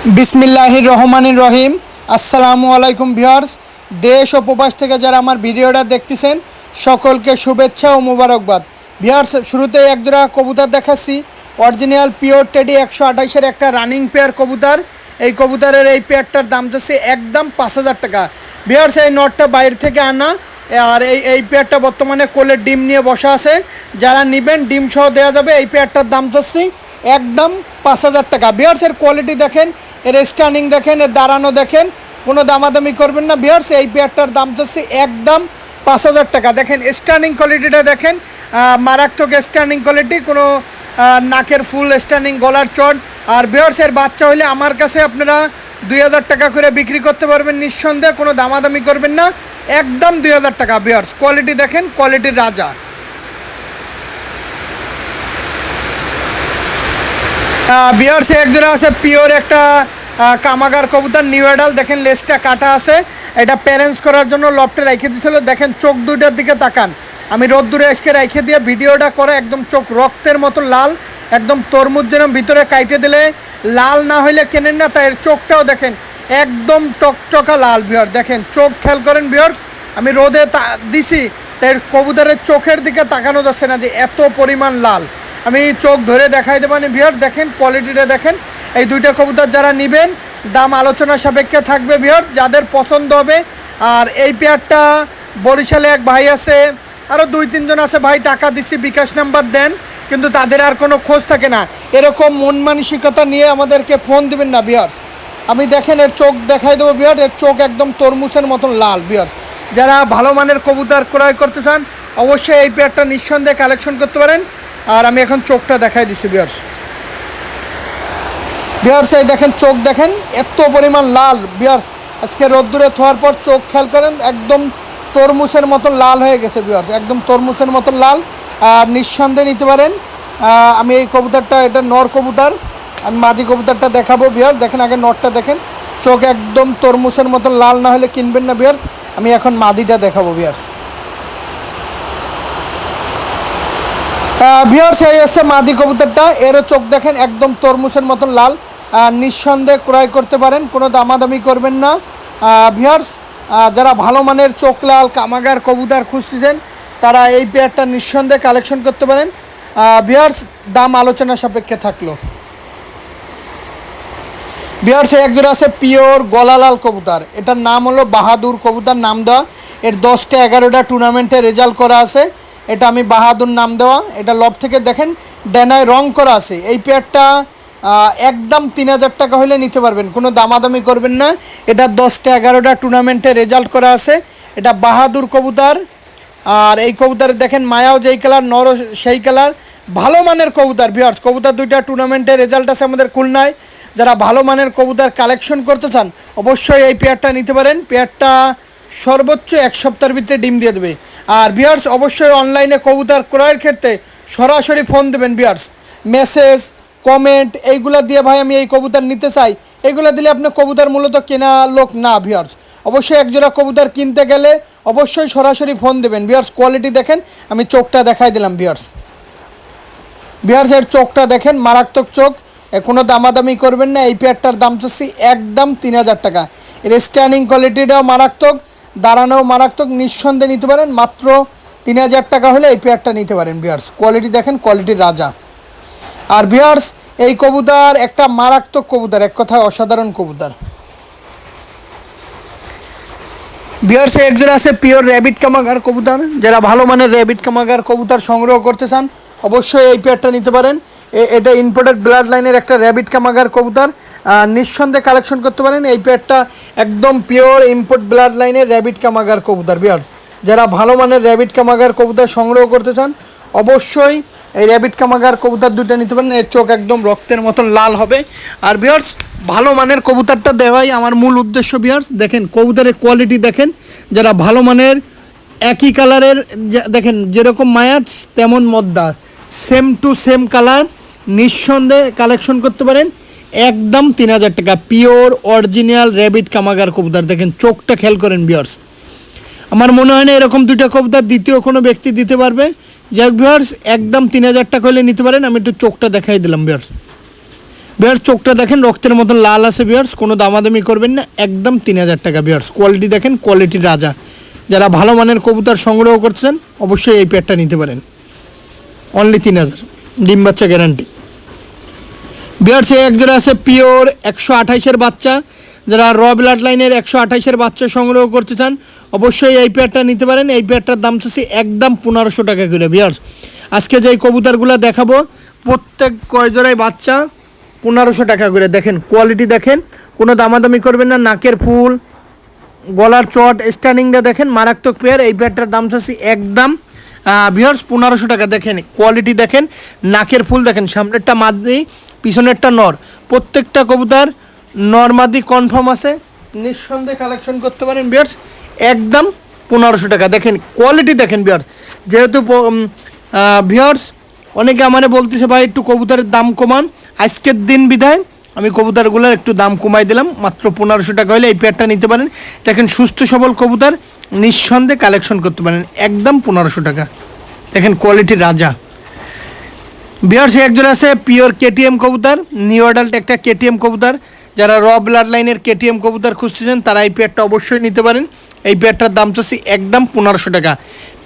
বিসমিল্লাহির রহমানির রহিম। আসসালামু আলাইকুম ভিউয়ার্স। দেশ ও প্রবাস থেকে যারা আমার ভিডিওটা দেখতেছেন, সকলকে শুভেচ্ছা ও মুবারকবাদ। ভিউয়ার্স, শুরুতেই এক দুরা কবুতর দেখাচ্ছি। অরিজিনাল পিওর টেডি একশো আঠাইশের একটা রানিং পেয়ার কবুতর। এই কবুতরের এই পেয়ারটার দাম যাচ্ছে একদম পাঁচ হাজার টাকা। ভিউয়ার্স, এই নটটা বাইরে থেকে আনা। আর এই এই পেয়ারটা বর্তমানে কোলের ডিম নিয়ে বসা আছে। যারা নেবেন, ডিম সহ দেওয়া যাবে। এই পেয়ারটার দাম যাচ্ছে একদম পাঁচ হাজার টাকা। বিয়ার্সের কোয়ালিটি দেখেন। এর স্ট্যান্ডিং দেখেন, এর দাঁড়ানো দেখেন, কোনো দামাদামি করবেন না। বিয়ার্স এই পেয়ারটার দাম যাচ্ছে একদম পাঁচ হাজার টাকা। দেখেন স্ট্যান্ডিং কোয়ালিটিটা দেখেন মারাত্মক স্ট্যান্ডিং কোয়ালিটি কোনো নাকের ফুল স্ট্যান্ডিং গলার চট। আর বিয়ার্সের বাচ্চা হলে আমার কাছে আপনারা দুই হাজার টাকা করে বিক্রি করতে পারবেন নিঃসন্দেহে, কোনো দামাদামি করবেন না। একদম দুই হাজার টাকা বিয়ার্স কোয়ালিটি দেখেন কোয়ালিটির রাজা। বিয়ার্সে একজোড়া আছে, পিওর একটা কামাগার কবুতর নিউ এডাল দেখেন, লেজটা কাটা আছে। এটা প্যারেন্টস করার জন্য লফটে রেখে দিয়েছিল দেখেন, চোখ দুইটার দিকে তাকান। আমি রোদ্দুরে আজকে রেখে দিয়ে ভিডিওটা করে একদম চোখ রক্তের মতো লাল, একদম তরমুজ যেন ভিতরে কাইটে দিলে, লাল না হইলে কেনেন না, তাই চোখটাও দেখেন, একদম টকটকা লাল বিয়ার দেখেন, চোখ খেয়াল করেন বিয়ার্স আমি রোদে তা- দিছি, তাই কবুতরের চোখের দিকে তাকানো যাচ্ছে না যে এত পরিমাণ লাল। আমি চোখ ধরে দেখাই দেবো বিহার দেখেন কোয়ালিটিটা দেখেন। এই দুইটা কবুতর যারা নেবেন, দাম আলোচনা সাপেক্ষে থাকবে বিহার যাদের পছন্দ হবে। আর এই পেয়ারটা বরিশালে এক ভাই আছে আরও দুই, তিনজন আছে, ভাই, টাকা দিচ্ছি বিকাশ নাম্বার দেন, কিন্তু তাদের আর কোনো খোঁজ থাকে না। এরকম মন মানসিকতা নিয়ে আমাদেরকে ফোন দিবেন না বিহার আমি দেখেন, এর চোখ দেখাই দেবো বিহার এর চোখ একদম তরমুজের মতন লাল বিহার যারা ভালো মানের কবুতর ক্রয় করতে চান, অবশ্যই এই পেয়ারটা নিঃসন্দেহে কালেকশন করতে পারেন। আর আমি এখন চোখটা দেখাই দিচ্ছি বিয়ার্স বিয়ার্স এই দেখেন, চোখ দেখেন, এত পরিমাণ লাল। বিয়ার্স আজকে রোদ্দুরে থোয়ার পর চোখ, খেয়াল করেন, একদম তরমুজের মতন লাল হয়ে গেছে বিয়ার্স একদম তরমুজের মতন লাল। আর নিঃসন্দেহে নিতে পারেন আমি এই কবুতরটা, এটা নর কবুতর। আমি মাঝি কবুতরটা দেখাবো বিয়ার দেখেন, আগে নরটা দেখেন। চোখ একদম তরমুজের মতন লাল না হলে কিনবেন না বিয়ার্স আমি এখন মাদিটা দেখাবো বিয়ার্স ভিওর্স এই হচ্ছে মাদি কবুতরটা। এরও চোখ দেখেন, একদম তরমুজের মতন লাল। নিঃসন্দেহে ক্রয় করতে পারেন, কোনো দামাদামি করবেন না। ভিওর্স যারা ভালো মানের চোখ লাল, কামাগার কবুতর খুঁজতেছেন, তারা এই পেয়ারটা নিঃসন্দেহে কালেকশন করতে পারেন। ভিওর্স দাম আলোচনা সাপেক্ষে থাকল। বিহার্সে একজোড়া আছে পিওর গলালাল কবুতর। এটার নাম হলো বাহাদুর কবুতর নাম দেওয়া। এর দশটা এগারোটা টুর্নামেন্টে রেজাল্ট করা আছে। এটা আমি বাহাদুর নাম দেওয়া, এটা লব থেকে দেখেন, ডেনায় রং করা আছে। এই পেয়ারটা একদম তিন হাজার টাকা হলে নিতে পারবেন, কোনো দামাদামি করবেন না। এটা দশটা এগারোটা টুর্নামেন্টে রেজাল্ট করা আছে। এটা বাহাদুর কবুতর। আর এই কবুতর দেখেন, মায়াও যেই কালার নরও সেই কালার ভালো মানের কবুতর ভিওর্স কবুতর দুইটা টুর্নামেন্টের রেজাল্ট আছে আমাদের খুলনায়। যারা ভালো মানের কবুতর কালেকশন করতে চান, অবশ্যই এই পেয়ারটা নিতে পারেন। পেয়ারটা সর্বোচ্চ এক সপ্তাহের ভিতরে ডিম দিয়ে দেবে। আর বিয়ার্স, অবশ্যই অনলাইনে কবুতর ক্রয়ের ক্ষেত্রে সরাসরি ফোন দেবেন বিয়ার্স। মেসেজ কমেন্ট এইগুলা দিয়ে ভাই আমি এই কবুতর নিতে চাই। এগুলো দিলে আপনি কবুতর মূলত কেনা লোক না ভিয়ার্স অবশ্যই একজোড়া কবুতর কিনতে গেলে অবশ্যই সরাসরি ফোন দেবেন। বিয়ার্স কোয়ালিটি দেখেন, আমি চোখটা দেখাই দিলাম বিয়ার্স। বিহার্সের চোখটা দেখেন, মারাত্মক চোখ। কোনো দামাদামি করবেন না। এই পেয়ারটার দাম চাচ্ছি একদম তিন হাজার টাকা। এর স্ট্যান্ডিং কোয়ালিটিটাও মারাত্মক। দাঁড়ানোও মারাত্মক নিঃসন্দেহে নিতে পারেন। মাত্র তিন হাজার টাকা হলে এই পেয়ারটা নিতে পারেন বিহার্স কোয়ালিটি দেখেন কোয়ালিটির রাজা। আর বিহার্স এই কবুতর একটা মারাত্মক কবুতর, এক কথায় অসাধারণ কবুতর। বিহার্সে একজন আছে পিওর র্যাবিট কামাগার কবুতর। যারা ভালো মানের র্যাবিট কামাগার কবুতর সংগ্রহ করতে চান, অবশ্যই এই পেয়ারটা নিতে পারেন। এটা ইম্পোর্টেড ব্লাড লাইনের একটা র্যাবিট কামাগার কবুতর। নিঃসন্দেহে কালেকশন করতে পারেন। এই পেয়ারটা একদম পিওর ইম্পোর্ট ব্লাড লাইনের র্যাবিট কামাগার কবুতর বিহার যারা ভালো মানের র্যাবিট কামাগার কবুতর সংগ্রহ করতে চান, অবশ্যই এই র্যাবিট কামাগার কবুতর দুটো নিতে পারেন। এর চোখ একদম রক্তের মতন লাল হবে। আর বিয়ার্স ভালো মানের কবুতরটা দেওয়াই আমার মূল উদ্দেশ্য বিহার্স দেখেন, কবুতরের কোয়ালিটি দেখেন। যারা ভালো মানের একই কালারের দেখেন, যেরকম মায়াত তেমন মদ্দা সেম টু সেম কালার নিঃসন্দেহে কালেকশন করতে পারেন। একদম তিন হাজার টাকা। পিওর অরিজিনাল র্যাবিট কামাগার কবুতর। দেখেন, চোখটা খেয়াল করেন বিয়ার্স আমার মনে হয় না এরকম দুইটা কবুতর দ্বিতীয় কোনো ব্যক্তি দিতে পারবে। যাই ভিউয়ার্স একদম তিন হাজার টাকা হলে নিতে পারেন। আমি একটু চোখটা দেখাই দিলাম বিয়ার্স বিয়ার্স চোখটা দেখেন, রক্তের মতন লাল আছে বিয়ার্স কোনো দামাদামি করবেন না। একদম তিন হাজার টাকা বিয়ার্স কোয়ালিটি দেখেন কোয়ালিটি রাজা। যারা ভালো মানের কবুতর সংগ্রহ করছেন, অবশ্যই এই পেয়ারটা নিতে পারেন। অনলি তিন হাজার। ডিম বাচ্চা গ্যারান্টি বিয়ার্স এই একজোড়া আছে পিওর একশো আঠাইশের বাচ্চা, যারা র ব্লাড লাইনের একশো আঠাইশের বাচ্চা সংগ্রহ করতে চান, অবশ্যই এই পেয়ারটা নিতে পারেন। এই পেয়ারটার দাম চাচ্ছি একদম পনেরোশো টাকা করে বিয়ার্স আজকে যে কবুতরগুলো দেখাবো, প্রত্যেক কয় বাচ্চা পনেরোশো টাকা করে। দেখেন কোয়ালিটি দেখেন, কোনো দামাদামি করবেন না, নাকের ফুল, গলার চট স্ট্যান্ডিংটা দেখেন, মারাত্মক পেয়ার। এই পেয়ারটার দাম চাচ্ছি একদম ভিওর্স পনেরোশো টাকা। দেখেন কোয়ালিটি দেখেন, নাকের ফুল দেখেন, সামনেরটা মাদ মাদি পিছনেরটা নর। প্রত্যেকটা কবুতার নর মাদি কনফার্ম আছে। নিঃসন্দেহে কালেকশন করতে পারেন বিয়ার্স একদম পনেরোশো টাকা। দেখেন কোয়ালিটি দেখেন বিয়ার্স যেহেতু ভিওর্স অনেকে আমারে বলতেছে, ভাই, একটু কবুতরের দাম কমান। আজকের দিন বিধায় আমি কবুতরগুলোর একটু দাম কমাই দিলাম। মাত্র পনেরোশো টাকা হলে এই পেয়ারটা নিতে পারেন। দেখেন, সুস্থ সবল কবুতর, নিঃসন্দেহে কালেকশন করতে পারেন। একদম পনেরোশো টাকা। দেখেন কোয়ালিটি রাজা। বিহার, সে একজন আছে পিওর কেটিএম কবুতর, নিউ অ্যাডাল্ট একটা কেটিএম কবুতর। যারা র ব্লাড লাইনের কেটিএম কবুতর খুঁজতেছেন, তারা এই পেয়ারটা অবশ্যই নিতে পারেন। এই পেয়ারটার দাম চাচ্ছি একদম পনেরোশো টাকা।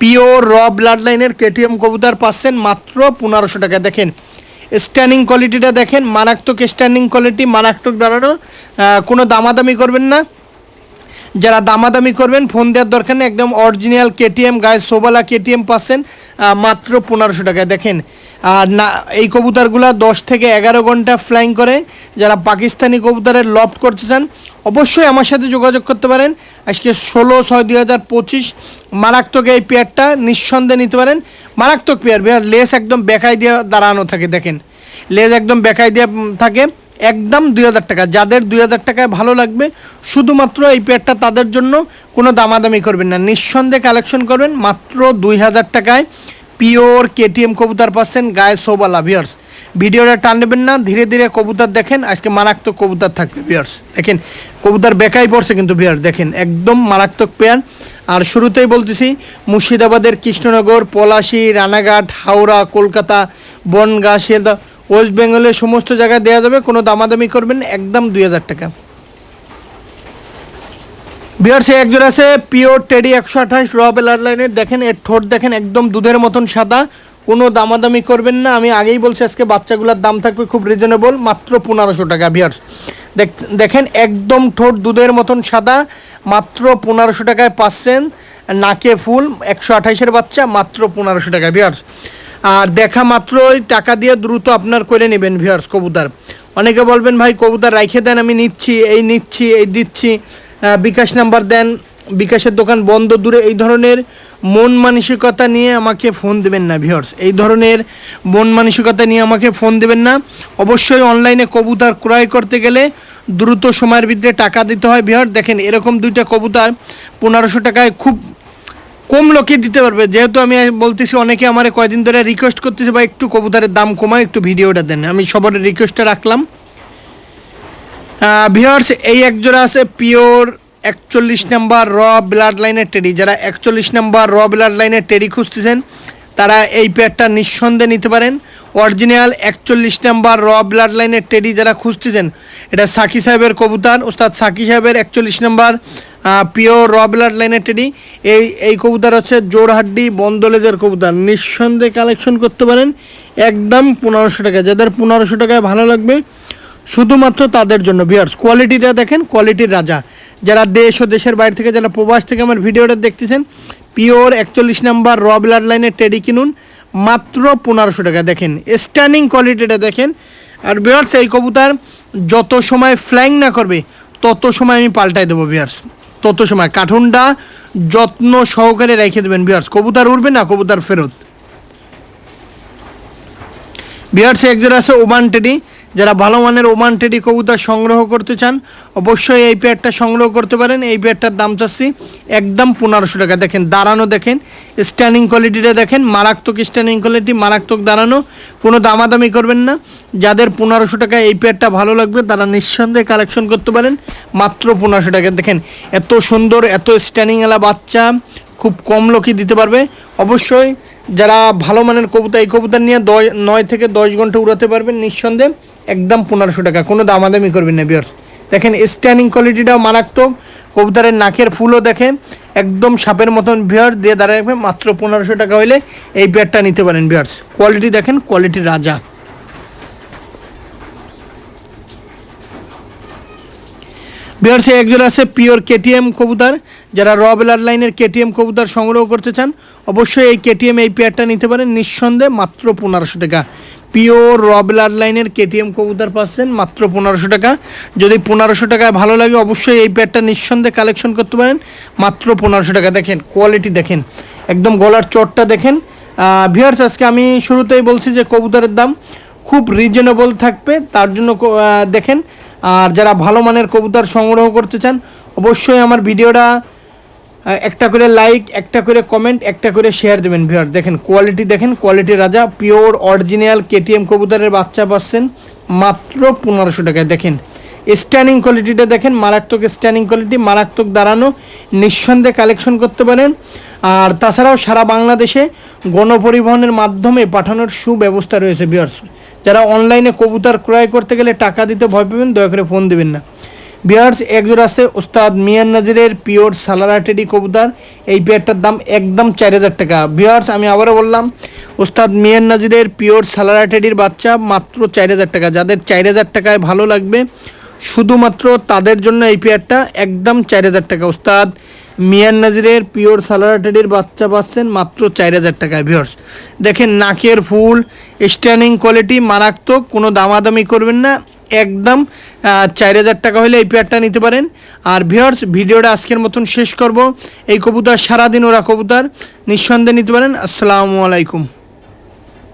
পিওর র ব্লাড লাইনের কেটিএম কবুতর পাচ্ছেন মাত্র পনেরোশো টাকা। দেখেন স্ট্যান্ডিং কোয়ালিটিটা দেখেন, মারাত্মক স্ট্যান্ডিং কোয়ালিটি মারাত্মক দাঁড়ানো কোনো দামাদামি করবেন না। যারা দামাদামি করবেন, ফোন দেওয়ার দরকার নেই, একদম অরিজিনাল কেটিএম গায়ে সোবালা কেটিএম পাচ্ছেন মাত্র পনেরোশো টাকায়। দেখেন, আর না, এই কবুতরগুলো দশ থেকে এগারো ঘণ্টা ফ্লাইং করে। যারা পাকিস্তানি কবুতরের লফট করতে চান, অবশ্যই আমার সাথে যোগাযোগ করতে পারেন। আজকে ষোলো ছয় দুই হাজার পঁচিশ, মারাত্মক এই পেয়ারটা নিঃসন্দেহে নিতে পারেন। মারাত্মক পেয়ার লেস একদম বেকাই দিয়ে দাঁড়ানো থাকে, দেখেন। লেজ একদম বেকাই দিয়ে থাকে। একদম দুই হাজার টাকা। যাদের দুই হাজার টাকায় ভালো লাগবে, শুধুমাত্র এই পেয়ারটা তাদের জন্য কোনো দামাদামি করবেন না। নিঃসন্দেহে কালেকশন করবেন মাত্র দুই হাজার টাকায় পিওর কেটিএম কবুতার পাচ্ছেন গায়ে সোবালা ভিয়ার্স ভিডিওটা টান না, ধীরে ধীরে কবুতর দেখেন, আজকে মারাত্মক কবুতর থাকবে ভিয়ার্স দেখেন, কবুতর বেকাই পড়ছে কিন্তু ভিয়ার দেখেন, একদম মারাত্মক পেয়ার আর শুরুতেই বলতেছি, মুর্শিদাবাদের কৃষ্ণনগর, পলাশী, রানাঘাট, হাওড়া, কলকাতা, বনগাঁ, শিয়ালদা ওয়েস্ট বেঙ্গলের সমস্ত জায়গায় দেওয়া যাবে, কোনো দামাদামি করবেন একদম দুই হাজার টাকা। বিয়ার সে একজন আছে, পিওর টেডি একশো আঠাশ রবেল এয়ারলাইনের দেখেন, এর ঠোঁট দেখেন, একদম দুধের মতন সাদা। কোনো দামাদামি করবেন না, আমি আগেই বলছি, আজকে বাচ্চাগুলোর দাম থাকবে খুব রিজনেবল মাত্র পনেরোশো টাকা বিয়ার্স দেখেন, একদম ঠোঁট দুধের মতন সাদা, মাত্র পনেরোশো টাকায় পাচ্ছেন, নাকে ফুল, একশো আঠাইশের বাচ্চা, মাত্র পনেরোশো টাকা বিয়ার্স আর দেখা মাত্রই টাকা দিয়ে দ্রুত আপনার করে নেবেন ভিয়ার্স কবুতর। অনেকে বলবেন, ভাই, কবুতর রাইখে দেন, আমি নিচ্ছি, এই নিচ্ছি, এই দিচ্ছি। বিকাশ নাম্বার দেন, বিকাশের দোকান বন্ধ, দূরে এই ধরনের মন মানসিকতা নিয়ে আমাকে ফোন দেবেন না ভিউয়ার্স এই ধরনের মন মানসিকতা নিয়ে আমাকে ফোন দেবেন না। অবশ্যই অনলাইনে কবুতর ক্রয় করতে গেলে দ্রুত সময়ের ভিতরে টাকা দিতে হয় ভিউয়ার দেখেন, এরকম দুইটা কবুতর পনেরোশো টাকায় খুব কম লোকে দিতে পারবে। যেহেতু আমি বলতেছি, অনেকে আমার কয়দিন ধরে রিকোয়েস্ট করতেছে বা একটু কবুতরের দাম কমায় একটু ভিডিওটা দেন। আমি সবার রিকোয়েস্টটা রাখলাম। ভিওর্স এই একজোড়া আছে পিওর একচল্লিশ নাম্বার র ব্লাড লাইনের টেডি যারা একচল্লিশ নাম্বার র ব্লাড লাইনের টেডি খুঁজতেছেন, তারা এই পেয়ারটা নিঃসন্দেহে নিতে পারেন। অরিজিনাল একচল্লিশ নাম্বার র ব্লাড লাইনের টেডি যারা খুঁজতেছেন, এটা সাকি সাহেবের কবুতর, ওস্তাদ সাকি সাহেবের একচল্লিশ নাম্বার পিওর র ব্লাড লাইনের টেডি, এই এই কবুতর হচ্ছে জোরহাড্ডি বন্দলেদের কবুতর। নিঃসন্দেহে কালেকশন করতে পারেন, একদম পনেরোশো টাকা যাদের পনেরোশো টাকায় ভালো লাগবে, শুধুমাত্র তাদের জন্য। বিয়ার্স কোয়ালিটিটা দেখেন কোয়ালিটির রাজা। যারা দেশ ও দেশের বাইরে থেকে, যারা প্রবাস থেকে আমার ভিডিওটা দেখতেছেন, পিওর একচল্লিশ নাম্বার র ব্লাড লাইনের টেডি কিনুন, মাত্র পনেরোশো টাকা দেখেন স্ট্যান্ডিং কোয়ালিটিটা দেখেন। আর বিয়ার্স এই কবুতর যত সময় ফ্ল্যাং না করবে, তত সময় আমি পাল্টাই দেবো বিয়ার্স তত সময়। কার্টুনটা যত্ন সহকারে রেখে দেবেন বিয়ার্স কবুতর উঠবে না, কবুতর ফেরত। বিহার্সে একজন আছে ওমান টেডি। যারা ভালো মানের ওমান টেডি কবুতর সংগ্রহ করতে চান, অবশ্যই এই পেয়ারটা সংগ্রহ করতে পারেন। এই পেয়ারটার দাম চাচ্ছি একদম পনেরোশো টাকা। দেখেন, দাঁড়ানো দেখেন স্ট্যান্ডিং কোয়ালিটিটা দেখেন, মারাত্মক স্ট্যান্ডিং কোয়ালিটি মারাত্মক দাঁড়ানো, কোনো দামাদামি করবেন না। যাদের পনেরোশো টাকা এই পেয়ারটা ভালো লাগবে, তারা নিঃসন্দেহে কালেকশন করতে পারেন। মাত্র পনেরোশো টাকা। দেখেন, এত সুন্দর, এত স্ট্যান্ডিংওয়ালা বাচ্চা, খুব কম লোকই দিতে পারবে। অবশ্যই যারা ভালো মানের কবুতর, এই কবুতর নিয়ে দশ, নয় থেকে দশ ঘণ্টা উড়াতে পারবেন, নিঃসন্দেহে। একদম পনেরোশো টাকা। কোনো দামাদামি করবেন না বিয়ার দেখেন স্ট্যানিং কোয়ালিটিটাও মারাত্মক। কবুতরের নাকের ফুলও দেখেন। একদম সাপের মতন বিয়ার দিয়ে দাঁড়ায় রাখবে মাত্র পনেরোশো টাকা হলে এই বিয়ারটা নিতে পারেন বিয়ার্স কোয়ালিটি দেখেন কোয়ালিটি রাজা। বিয়ার্সে একজন আছে পিওর কেটিএম কবুতর। যারা র বেলার লাইনের কেটিএম কবুতর সংগ্রহ করতে চান, অবশ্যই এই কেটিএম এই পেয়ারটা নিতে পারেন। নিঃসন্দেহে মাত্র পনেরোশো টাকা। পিওর র বেলার লাইনের কেটিএম কবুতর পাচ্ছেন মাত্র পনেরোশো টাকা। যদি পনেরোশো টাকায় ভালো লাগে, অবশ্যই এই পেয়ারটা নিঃসন্দেহে কালেকশন করতে পারেন। মাত্র পনেরোশো টাকা। দেখেন কোয়ালিটি দেখেন। একদম গলার চটটা দেখেন। ভিয়ার্স আজকে আমি শুরুতেই বলছি যে কবুতরের দাম খুব রিজনেবল থাকবে। তার জন্য দেখেন। আর যারা ভালো মানের কবুতর সংগ্রহ করতে চান, অবশ্যই আমার ভিডিওটা একটা করে লাইক একটা করে কমেন্ট একটা করে শেয়ার দেবেন ভিউয়ার দেখেন কোয়ালিটি দেখেন কোয়ালিটি রাজা পিওর অরিজিনাল কেটিএম কবুতরের বাচ্চা পাচ্ছেন মাত্র পনেরোশো টাকায়। দেখেন স্ট্যান্ডিং কোয়ালিটিটা দেখেন, মারাত্মক স্ট্যান্ডিং কোয়ালিটি মারাত্মক দাঁড়ানো, নিঃসন্দেহে কালেকশন করতে পারেন। আর তাছাড়াও সারা বাংলাদেশে গণপরিবহনের মাধ্যমে পাঠানোর সুব্যবস্থা রয়েছে বিয়ার্স যারা অনলাইনে কবুতর ক্রয় করতে গেলে টাকা দিতে ভয় পাবেন, দয়া করে ফোন দেবেন না। বিয়ার্স একজোড়া আছে ওস্তাদ মিয়ান নাজিরের পিওর সালারা টেডি কবুতর। এই পেয়ারটার দাম একদম চার হাজার টাকা। বিয়ার্স আমি আবারও বললাম, ওস্তাদ মিয়ান নাজিরের পিওর সালারা টেডির বাচ্চা মাত্র চার হাজার টাকা। যাদের চার হাজার টাকায় ভালো লাগবে, শুধুমাত্র তাদের জন্য এই পেয়ারটা একদম চার হাজার টাকা। ওস্তাদ মিয়ান নাজিরের পিওর সালারা টেডির বাচ্চা পাচ্ছেন মাত্র চার হাজার টাকায় ভিওর্স দেখেন নাকের ফুল স্ট্যান্ডিং কোয়ালিটি মারাত্মক, কোনো দামাদামি করবেন না। একদম চার হাজার টাকা হলে এই পেয়ারটা নিতে পারেন। আর ভিওর্স ভিডিওটা আজকের মতন শেষ করব। এই কবুতর সারাদিন ওরা কবুতর, নিঃসন্দেহে নিতে পারেন। আসসালামু আলাইকুম।